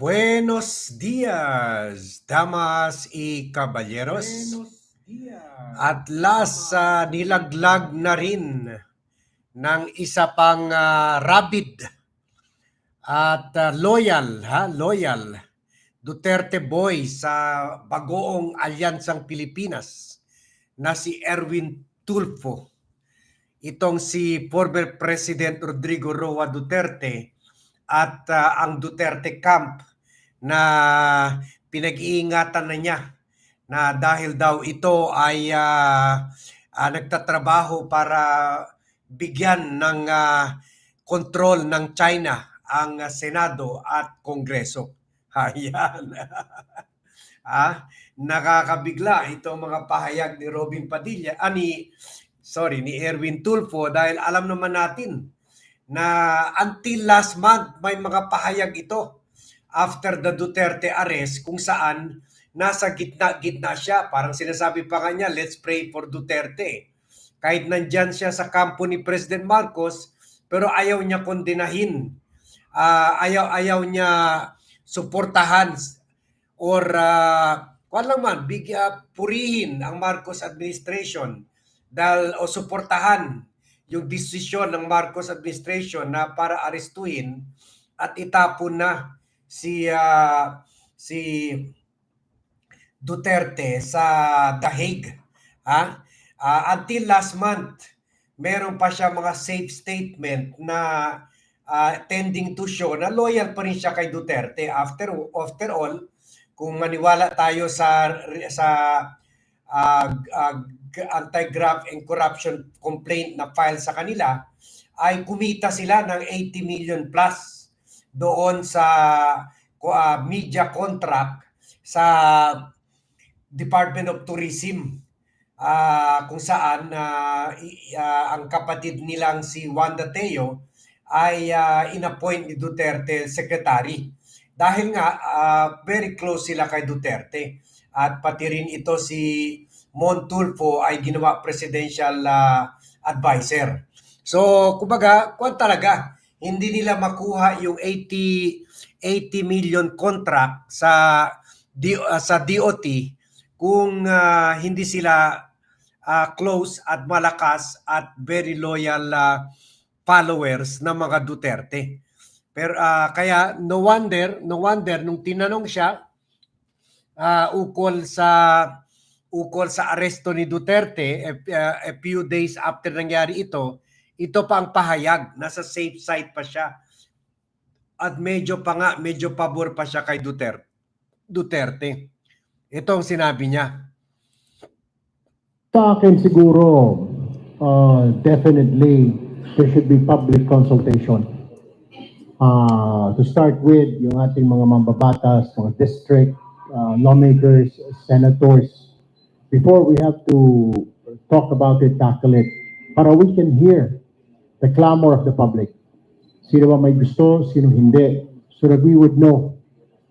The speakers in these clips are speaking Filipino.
Buenos días, damas y caballeros. At last, ah, nilaglag na rin ng isa pang ah, rabid at ah, loyal, ha, loyal Duterte boy sa bagoong alyansang Pilipinas na si Erwin Tulfo. Itong si former President Rodrigo Roa Duterte at ah, ang Duterte camp na pinag-iingatan na niya na dahil daw ito ay ah, ah, nagtatrabaho para bigyan ng ah, kontrol ng China ang ah, Senado at Kongreso. Ayan. ah, nakakabigla itong mga pahayag ni Robin Padilla, ah, sorry, ni Erwin Tulfo dahil alam naman natin na until last month may mga pahayag ito after the Duterte arrest kung saan nasa gitna-gitna siya. Parang sinasabi pa nga niya, let's pray for Duterte. Kahit nandyan siya sa kampo ni President Marcos, pero ayaw niya kondenahin. Ah, ayaw, ayaw niya suportahan or uh, lang man, big, ah, purihin ang Marcos administration dahil o suportahan yung desisyon ng Marcos administration na para arestuhin at itapon na si ah, si Duterte sa The Hague. Ha? Ah, until last month, meron pa siya mga safe statement na ah, tending to show na loyal pa rin siya kay Duterte. After after all, kung maniwala tayo sa sa ah, ah, anti-graft and corruption complaint na file sa kanila, ay kumita sila ng 80 million plus doon sa uh, media contract sa Department of Tourism ah, kung saan i- ah, ang kapatid nilang si Wanda Teo ay ah, inappoint ni Duterte secretary. Dahil nga ah, very close sila kay Duterte at pati rin ito si Montulfo ay ginawa presidential ah, advisor. So, kumbaga, kung talaga, hindi nila makuha yung 80 80 million contract sa ah, sa DOT kung ah, hindi sila ah, close at malakas at very loyal ah, followers ng mga Duterte. Pero ah, kaya no wonder, no wonder nung tinanong siya ah, ukol sa ukol sa aresto ni Duterte a, a- a few days after nangyari ito, ito pa ang pahayag, nasa safe side pa siya. At medyo pa nga, medyo pabor pa siya kay Duterte. Duterte. Ito ang sinabi niya. Sa akin siguro, uh, definitely, there should be public consultation. Uh, to start with, yung ating mga mambabatas, mga district, uh, lawmakers, senators, before we have to talk about it, tackle it, para we can hear the clamor of the public. Sino ba may gusto, sino hindi, so that we would know.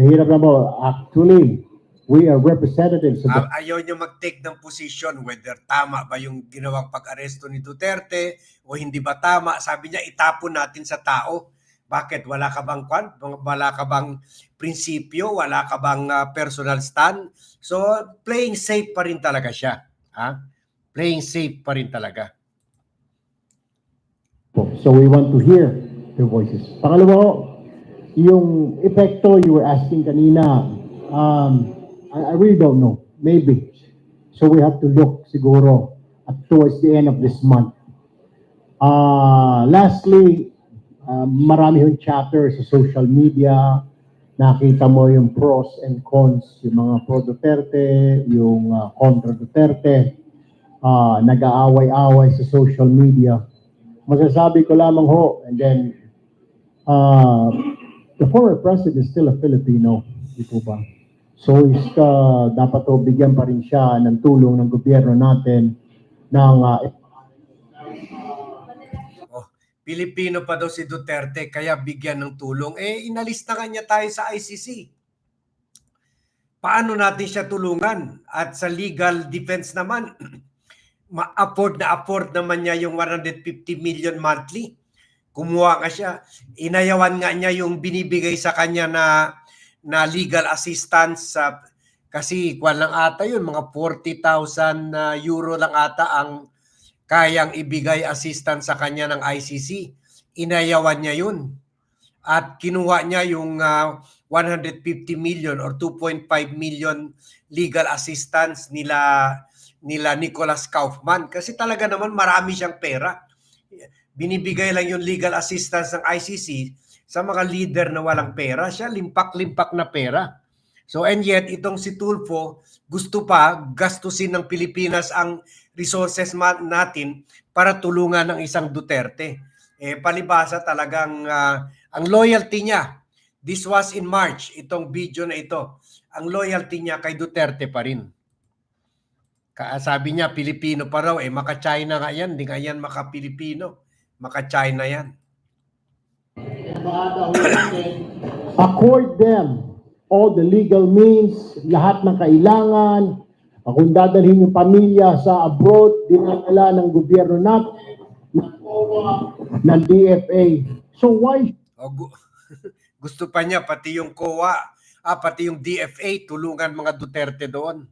Mahirap na mo, actually, we are representatives of the Ah, ayaw niya mag-take ng position whether tama ba yung ginawang pag-aresto ni Duterte o hindi ba tama. Sabi niya, itapon natin sa tao. Bakit? Wala ka bang kwan? Wala ka bang prinsipyo? Wala ka bang ah, personal stand? So, playing safe pa rin talaga siya. Ha? Playing safe pa rin talaga. So we want to hear their voices. Pangalawa ho, yung epekto you were asking kanina, um, I, I really don't know. Maybe. So we have to look siguro at towards the end of this month. Uh, lastly, uh, marami yung chatter sa social media. Nakita mo yung pros and cons, yung mga pro Duterte, yung uh, kontra Duterte. Uh, nag-aaway-away sa social media masasabi ko lamang ho, and then, uh, the former president is still a Filipino, di po ba? So, is, uh, dapat ho, bigyan pa rin siya ng tulong ng gobyerno natin ng uh, Oh, Pilipino pa daw si Duterte kaya bigyan ng tulong. Eh, inalis na kanya tayo sa ICC. Paano natin siya tulungan? At sa legal defense naman, ma-afford na afford naman niya yung 150 million monthly. Kumuha nga siya. Inayawan nga niya yung binibigay sa kanya na na legal assistance sa kasi kwan lang ata yun, mga 40,000 na euro lang ata ang kayang ibigay assistance sa kanya ng ICC. Inayawan niya yun. At kinuha niya yung ah, 150 million or 2.5 million legal assistance nila nila Nicholas Kaufman kasi talaga naman marami siyang pera. Binibigay lang yung legal assistance ng ICC sa mga leader na walang pera. Siya limpak-limpak na pera. So and yet itong si Tulfo gusto pa gastusin ng Pilipinas ang resources natin para tulungan ng isang Duterte. Eh palibasa talagang ah, ang loyalty niya. This was in March itong video na ito. Ang loyalty niya kay Duterte pa rin. Sabi niya Pilipino pa raw eh maka-China nga yan, hindi nga yan maka-Pilipino. Maka-China yan. accord them all the legal means, lahat ng kailangan. Kung dadalhin yung pamilya sa abroad, dinadala ng gobyerno natin, ng DFA. So why O, gu- gusto pa niya pati yung COA, ah, pati yung DFA tulungan mga Duterte doon.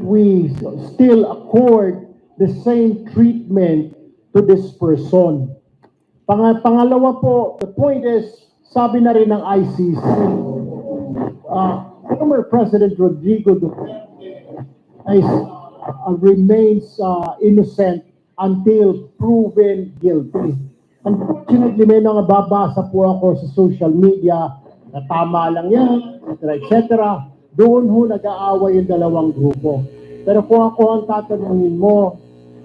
We still accord the same treatment to this person? Pang pangalawa po, the point is, sabi na rin ng ICC, uh, former President Rodrigo Duterte is, uh, remains uh, innocent until proven guilty. Unfortunately, may mga babasa po ako sa social media na tama lang yan, etc. etc. Doon ho nag-aaway yung dalawang grupo. Pero kung ako ang tatanungin mo,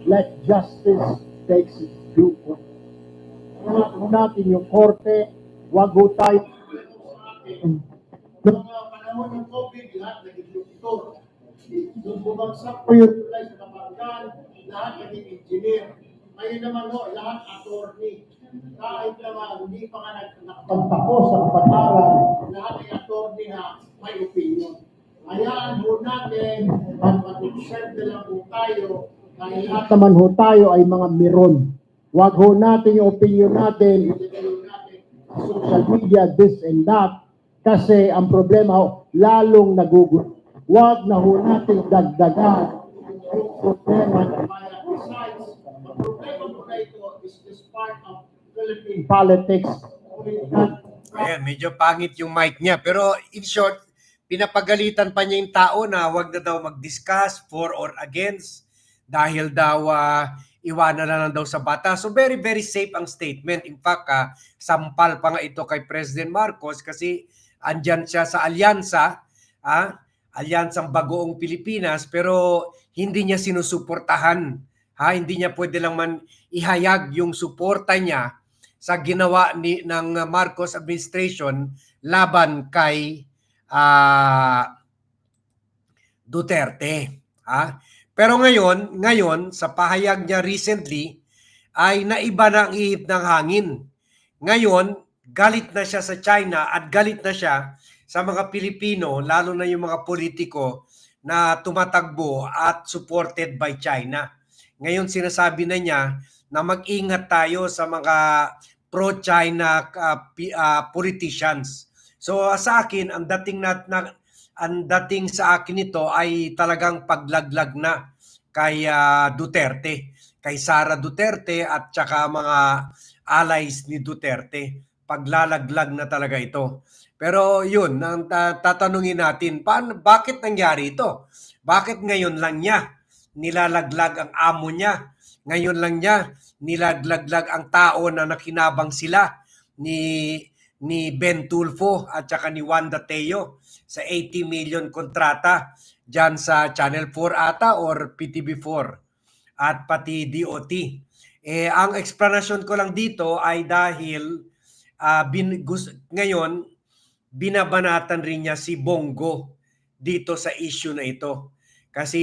let justice takes its due course. Ho natin yung korte, wag ho tayo. Noong panahon ng COVID, lahat naging doktor. Nung bumagsak po yung tulay sa Kapanggan, lahat naging engineer. Ngayon naman ho, lahat attorney. Kahit naman hindi pa nga nag- nakapagtapos sa kapataran, lahat ay attorney na may opinion. Hayaan ho natin at mag-observe na lang po tayo lahat naman ho tayo ay mga miron. Wag ho natin yung opinion natin, ho natin social media, this and that. Kasi ang problema ho, lalong nagugulo. Wag na ho natin dagdagan yung problema bayan. Besides, ang problema po na ito is this part of Philippine politics. Ayan, medyo pangit yung mic niya. Pero in short, pinapagalitan pa niya yung tao na wag na daw mag-discuss for or against dahil daw ah, iwanan na lang daw sa bata. So very, very safe ang statement. In fact, ah, sampal pa nga ito kay President Marcos kasi andyan siya sa alyansa, ah, alyansang bagoong Pilipinas, pero hindi niya sinusuportahan. Ha, hindi niya pwede lang man ihayag yung suporta niya sa ginawa ni ng Marcos administration laban kay ah, Duterte. Ha? Pero ngayon, ngayon sa pahayag niya recently ay naiba na ang ihip ng hangin. Ngayon, galit na siya sa China at galit na siya sa mga Pilipino, lalo na yung mga politiko na tumatagbo at supported by China. Ngayon sinasabi na niya na mag-ingat tayo sa mga pro-China uh, uh, politicians. So uh, sa akin ang dating na, na ang dating sa akin ito ay talagang paglaglag na kay uh, Duterte, kay Sara Duterte at saka mga allies ni Duterte. Paglalaglag na talaga ito. Pero yun, ang ta- tatanungin natin, paano, bakit nangyari ito? Bakit ngayon lang niya nilalaglag ang amo niya? Ngayon lang niya nilaglaglag ang tao na nakinabang sila ni ni Ben Tulfo at saka ni Wanda Teo sa 80 million kontrata dyan sa Channel 4 ata or PTV4 at pati DOT. Eh, ang explanation ko lang dito ay dahil ah, bin, gus- ngayon binabanatan rin niya si Bongo dito sa issue na ito. Kasi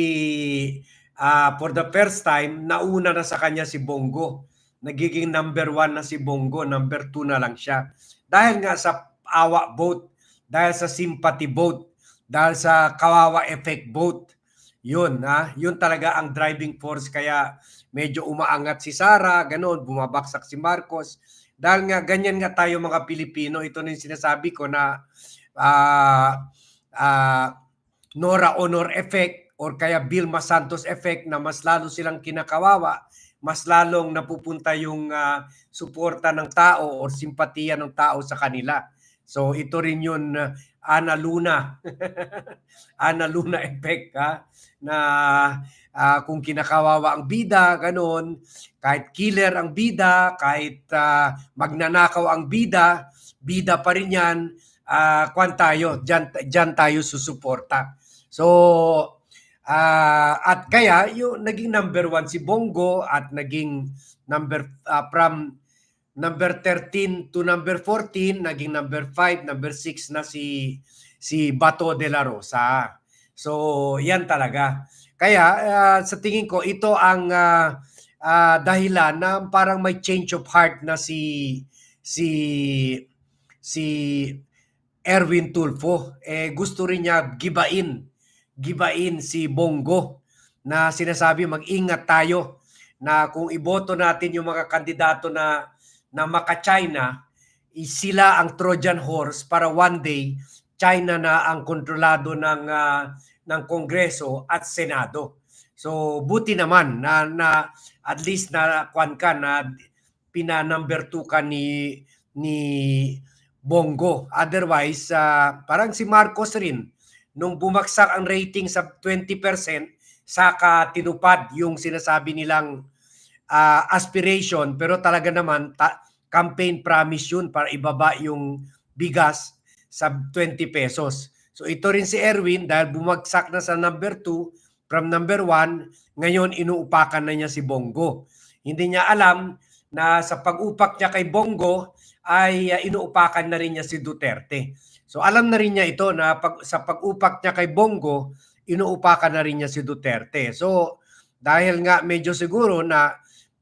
ah, for the first time, nauna na sa kanya si Bongo. Nagiging number one na si Bongo, number two na lang siya. Dahil nga sa awa vote, dahil sa sympathy vote, dahil sa kawawa effect vote. Yun, ha? Yun talaga ang driving force kaya medyo umaangat si Sara, ganun, bumabaksak si Marcos. Dahil nga ganyan nga tayo mga Pilipino, ito na yung sinasabi ko na ah ah, Nora Honor effect or kaya Vilma Santos effect na mas lalo silang kinakawawa, mas lalong napupunta yung ah, suporta ng tao or simpatiya ng tao sa kanila. So ito rin yun ah, Ana Luna. Ana Luna effect ha na ah, kung kinakawawa ang bida, ganun, kahit killer ang bida, kahit ah, magnanakaw ang bida, bida pa rin yan, ah kwan tayo, dyan, dyan tayo susuporta. So, ah, at kaya, yung naging number one si Bongo at naging number ah, from number 13 to number 14, naging number 5, number 6 na si si Bato de la Rosa. So, yan talaga. Kaya ah, sa tingin ko ito ang ah, ah, dahilan na parang may change of heart na si si si Erwin Tulfo. Eh gusto rin niya gibain gibain si Bongo na sinasabi mag-ingat tayo na kung iboto natin yung mga kandidato na na maka-China, sila ang Trojan horse para one day China na ang kontrolado ng ah, ng Kongreso at Senado. So buti naman na, na at least na kwan ka na pina number 2 ka ni ni Bongo. Otherwise ah, parang si Marcos rin nung bumagsak ang rating sa 20% saka tinupad yung sinasabi nilang ah, aspiration pero talaga naman ta- campaign promise yun para ibaba yung bigas sa 20 pesos. So ito rin si Erwin dahil bumagsak na sa number 2 from number 1, ngayon inuupakan na niya si Bongo. Hindi niya alam na sa pag-upak niya kay Bongo ay uh, inuupakan na rin niya si Duterte. So alam na rin niya ito na pag, sa pag-upak niya kay Bongo, inuupakan na rin niya si Duterte. So dahil nga medyo siguro na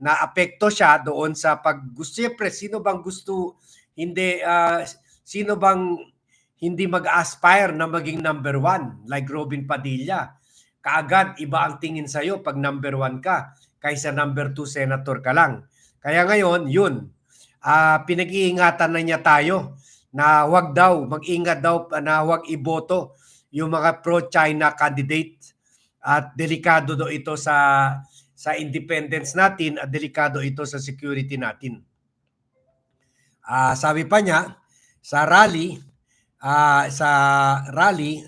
naapekto siya doon sa pag siyempre sino bang gusto hindi ah, sino bang hindi mag-aspire na maging number one like Robin Padilla kaagad iba ang tingin sa iyo pag number one ka kaysa number two senator ka lang kaya ngayon yun ah pinag-iingatan na niya tayo na wag daw mag-ingat daw na wag iboto yung mga pro-China candidate at delikado do ito sa sa independence natin at delikado ito sa security natin. Ah, sabi pa niya sa rally ah, sa rally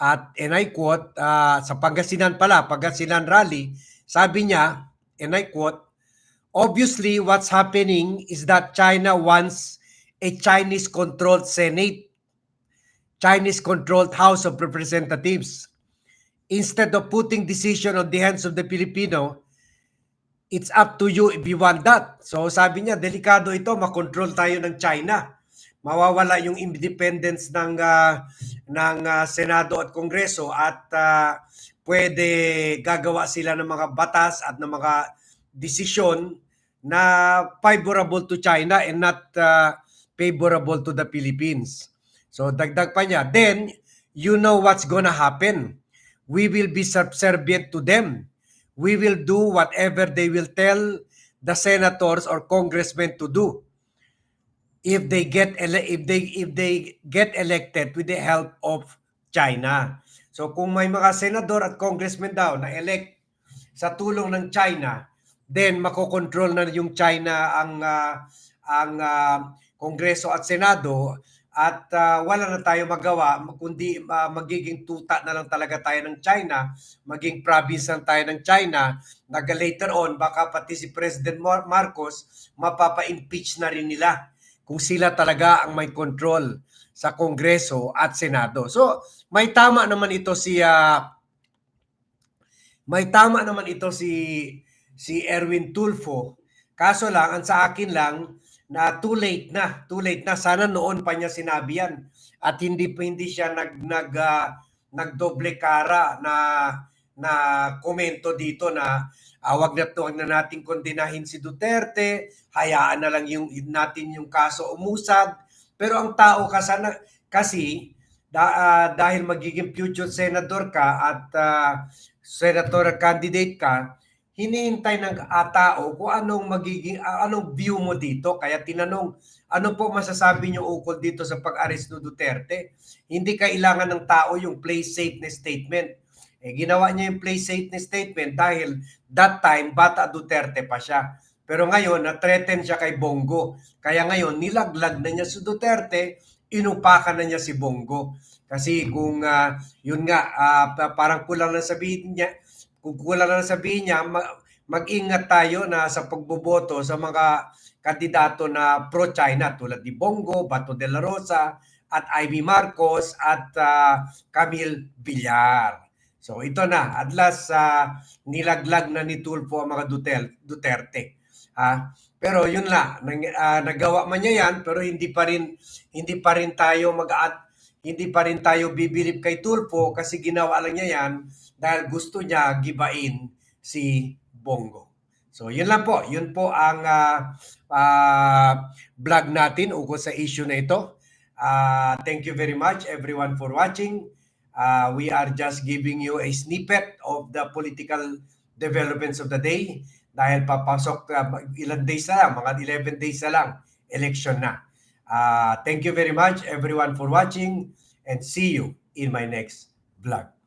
at and I quote ah, sa Pangasinan pala, Pangasinan rally, sabi niya and I quote Obviously, what's happening is that China wants a Chinese-controlled Senate, Chinese-controlled House of Representatives. Instead of putting decision on the hands of the Filipino, it's up to you if you want that. So sabi niya, delikado ito, makontrol tayo ng China. Mawawala yung independence ng ah, ng ah, Senado at Kongreso at ah, pwede gagawa sila ng mga batas at ng mga desisyon na favorable to China and not uh, favorable to the Philippines. So dagdag pa niya, then you know what's gonna happen. We will be subservient to them. We will do whatever they will tell the senators or congressmen to do if they get if they if they get elected with the help of China. So kung may mga senador at congressmen daw na elect sa tulong ng China, then makokontrol na yung China ang ah, ang ah, Kongreso at Senado at ah, wala na tayo magawa kundi ah, magiging tuta na lang talaga tayo ng China, maging province tayo ng China, na later on baka pati si President Mar- Marcos mapapa-impeach na rin nila kung sila talaga ang may control sa Kongreso at Senado. So, may tama naman ito si ah, may tama naman ito si si Erwin Tulfo. Kaso lang, ang sa akin lang, na too late na, too late na. Sana noon pa niya sinabi yan. At hindi hindi siya nag, nag, ah, nagdoble kara na na komento dito na ah, wag na to, wag na nating kondinahin si Duterte, hayaan na lang yung natin yung kaso umusad. Pero ang tao kasana, kasi da- ah, dahil magiging future senator ka at ah, senatorial candidate ka, hinihintay ng tao kung anong magiging anong view mo dito. Kaya tinanong ano po masasabi niyo ukol dito sa pag-aresto Duterte? Hindi kailangan ng tao yung play safe na statement. Eh ginawa niya yung play safe na statement dahil that time bata Duterte pa siya. Pero ngayon na-threaten siya kay Bongo. Kaya ngayon nilaglag na niya si Duterte inupakan na niya si Bongo. Kasi kung ah, yun nga pa- parang kulang lang sabihin niya kung kulang lang sabihin niya, ma- mag-ingat tayo na sa pagboboto sa mga kandidato na pro-China tulad ni Bongo, Bato de la Rosa, at Ivy Marcos at ah, Camille Villar. So ito na, at last ah, nilaglag na ni Tulfo ang mga Duterte. Ah, pero yun la, nang, ah, nagawa man niya yan, pero hindi pa rin hindi pa rin tayo mag hindi pa rin tayo bibilip kay Tulfo kasi ginawa lang niya yan dahil gusto niya gibain si Bongo. So, yun lang po. Yun po ang ah, ah, vlog natin ukol sa issue na ito. Ah, thank you very much everyone for watching. Ah, we are just giving you a snippet of the political developments of the day dahil papasok ah, ilang days na lang, mga 11 days na lang, election na. Ah, thank you very much everyone for watching and see you in my next vlog.